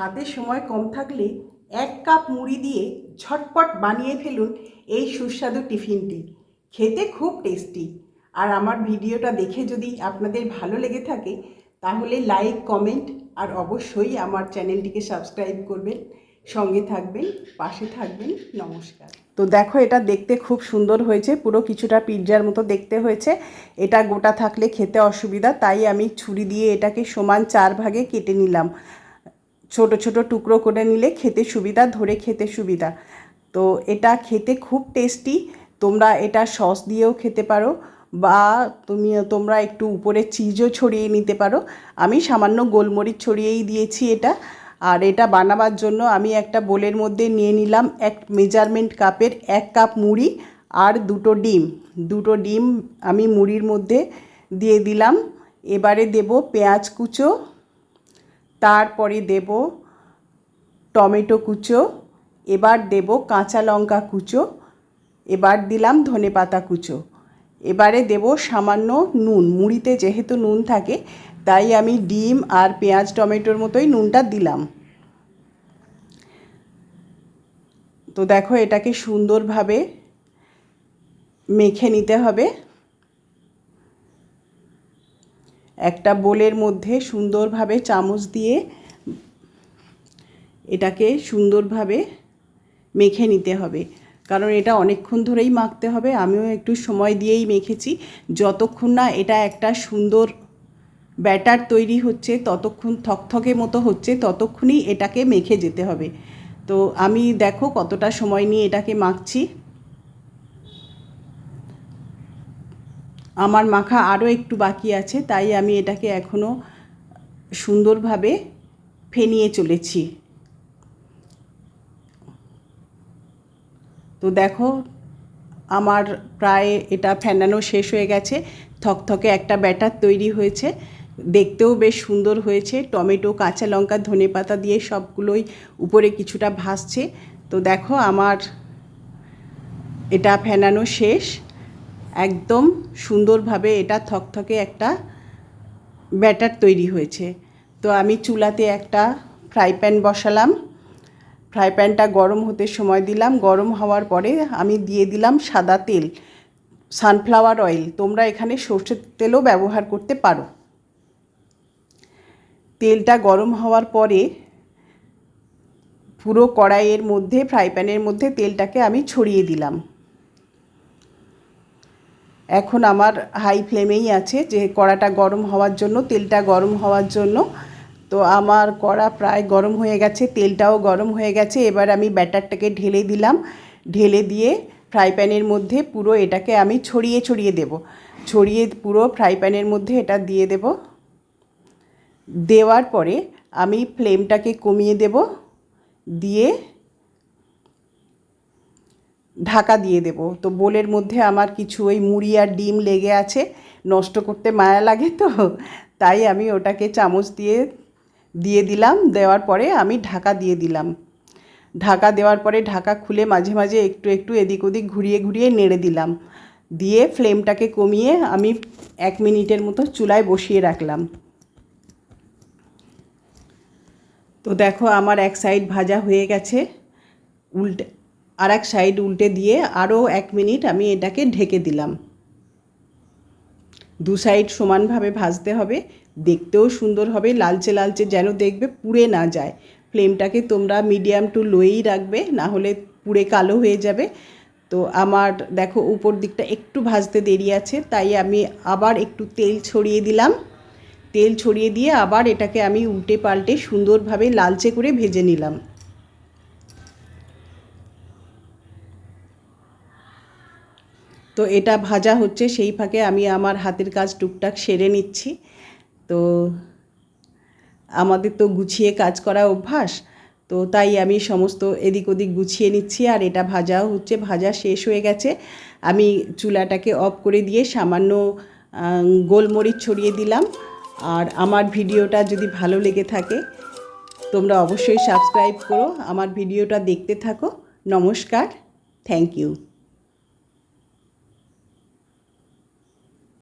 হাতে সময় কম থাকলে এক কাপ মুড়ি দিয়ে ঝটপট বানিয়ে ফেলুন এই সুস্বাদু টিফিনটি। খেতে খুব টেস্টি। আর আমার ভিডিওটা দেখে যদি আপনাদের ভালো লেগে থাকে, তাহলে লাইক, কমেন্ট আর অবশ্যই আমার চ্যানেলটিকে সাবস্ক্রাইব করবেন। সঙ্গে থাকবেন, পাশে থাকবেন। নমস্কার। তো দেখো, এটা দেখতে খুব সুন্দর হয়েছে। পুরো কিছুটা পিৎজার মতো দেখতে হয়েছে। এটা গোটা থাকলে খেতে অসুবিধা, তাই আমি ছুরি দিয়ে এটাকে সমান চার ভাগে কেটে নিলাম। ছোট ছোট টুকরো করে নিলে খেতে সুবিধা, ধরে খেতে সুবিধা। তো এটা খেতে খুব টেস্টি। তোমরা এটা সস দিয়েও খেতে পারো বা তুমি, তোমরা একটু উপরে চিজও ছড়িয়ে নিতে পারো। আমি সামান্য গোলমরিচ ছড়িয়েই দিয়েছি এটা। আর এটা বানাবার জন্য আমি একটা বোলের মধ্যে নিয়ে নিলাম এক মেজারমেন্ট কাপের এক কাপ মুড়ি আর দুটো ডিম। দুটো ডিম আমি মুড়ির মধ্যে দিয়ে দিলাম। এবারে দেব পেঁয়াজ কুচো তারপরে দেব টমেটো কুচো, এবার দেব কাঁচা লঙ্কা কুচো, এবার দিলাম ধনে পাতা কুচো। এবারে দেব সামান্য নুন, মুড়িতে যেহেতু নুন থাকে, তাই আমি ডিম আর পেঁয়াজ, টমেটোর মতোই নুনটা দিলাম। তো দেখো এটাকে সুন্দরভাবে মেখে নিতে হবে। একটা বোলের মধ্যে সুন্দরভাবে চামচ দিয়ে এটাকে সুন্দরভাবে মেখে নিতে হবে। কারণ এটা অনেকক্ষণ ধরেই মাখতে হবে। আমিও একটু সময় দিয়েই মেখেছি। যতক্ষণ না এটা একটা সুন্দর ব্যাটার তৈরি হচ্ছে, ততক্ষণ থকথকে মতো হচ্ছে, ততক্ষণই এটাকে মেখে যেতে হবে। তো আমি দেখো কতটা সময় নিয়ে এটাকে মাখছি। আমার মাখা আরও একটু বাকি আছে, তাই আমি এটাকে এখনও সুন্দরভাবে ফেনিয়ে চলেছি। তো দেখো, আমার প্রায় এটা ফেনানো শেষ হয়ে গেছে, থকথকে একটা ব্যাটার তৈরি হয়েছে, দেখতেও বেশ সুন্দর হয়েছে, টমেটো, কাঁচা লঙ্কা, ধনে পাতা দিয়ে সবগুলোই উপরে কিছুটা ভাসছে। তো দেখো, আমার এটা ফেনানো শেষ। একদম সুন্দরভাবে এটা থকথকে একটা ব্যাটার তৈরি হয়েছে। তো আমি চুলাতে একটা ফ্রাই প্যান বসালাম। ফ্রাই প্যানটা গরম হতে সময় দিলাম। গরম হওয়ার পরে আমি দিয়ে দিলাম সাদা তেল সানফ্লাওয়ার অয়েল তোমরা এখানে সর্ষের তেলও ব্যবহার করতে পারো। তেলটা গরম হওয়ার পরে পুরো কড়াইয়ের মধ্যে, ফ্রাই প্যানের মধ্যে তেলটাকে আমি ছড়িয়ে দিলাম। এখন আমার হাই ফ্লেমেই আছে যে কড়াটা গরম হওয়ার জন্য, তেলটা গরম হওয়ার জন্য। তো আমার কড়া প্রায় গরম হয়ে গেছে, তেলটাও গরম হয়ে গেছে। এবার আমি ব্যাটারটাকে ঢেলে দিলাম। ঢেলে দিয়ে ফ্রাই প্যানের মধ্যে পুরো এটাকে আমি ছড়িয়ে ছড়িয়ে দেব। ছড়িয়ে পুরো ফ্রাই প্যানের মধ্যে এটা দিয়ে দেব। দেওয়ার পরে আমি ফ্লেমটাকে কমিয়ে দেব। দিয়ে ঢাকা দিয়ে দেব। তো বোলের মধ্যে আমার কিছু ওই মুড়ি আর ডিম লেগে আছে, নষ্ট করতে মায়া লাগে তো, তাই আমি ওটাকে চামচ দিয়ে দিয়ে দিলাম, দেওয়ার পরে আমি ঢাকা দিয়ে দিলাম। ঢাকা দেওয়ার পরে ঢাকা খুলে মাঝে মাঝে একটু একটু এদিক ওদিক ঘুরিয়ে ঘুরিয়ে নেড়ে দিলাম। দিয়ে ফ্লেমটাকে কমিয়ে আমি এক মিনিটের মতো চুলায় বসিয়ে রাখলাম। তো দেখো আমার এক সাইড ভাজা হয়ে গেছে, উল্টে আর এক সাইড উল্টে দিয়ে আরও এক মিনিট আমি এটাকে ঢেকে দিলাম। দু সাইড সমানভাবে ভাজতে হবে, দেখতেও সুন্দর হবে, লালচে লালচে যেন দেখবে পুড়ে না যায়। ফ্লেমটাকে তোমরা মিডিয়াম টু লোয়েই রাখবে, না হলে পুড়ে কালো হয়ে যাবে। তো আমার, দেখো, উপর দিকটা একটু ভাজতে দেরি আছে, তাই আমি আবার একটু তেল ছড়িয়ে দিলাম। তেল ছড়িয়ে দিয়ে আবার এটাকে আমি উল্টে পাল্টে সুন্দরভাবে লালচে করে ভেজে নিলাম। তো এটা ভাজা হচ্ছে, সেই ফাঁকে আমি আমার হাতের কাজ টুকটাক সেরে নিচ্ছি। তো আমাদের তো গুছিয়ে কাজ করা অভ্যাস, তো তাই আমি সমস্ত এদিক ওদিক গুছিয়ে নিচ্ছি আর এটা ভাজাও হচ্ছে, ভাজা শেষ হয়ে গেছে। আমি চুলাটাকে অফ করে দিয়ে সামান্য গোলমরিচ ছড়িয়ে দিলাম। আর আমার ভিডিওটা যদি ভালো লেগে থাকে, তোমরা অবশ্যই সাবস্ক্রাইব করো। আমার ভিডিওটা দেখতে থাকো। নমস্কার, থ্যাংক ইউ।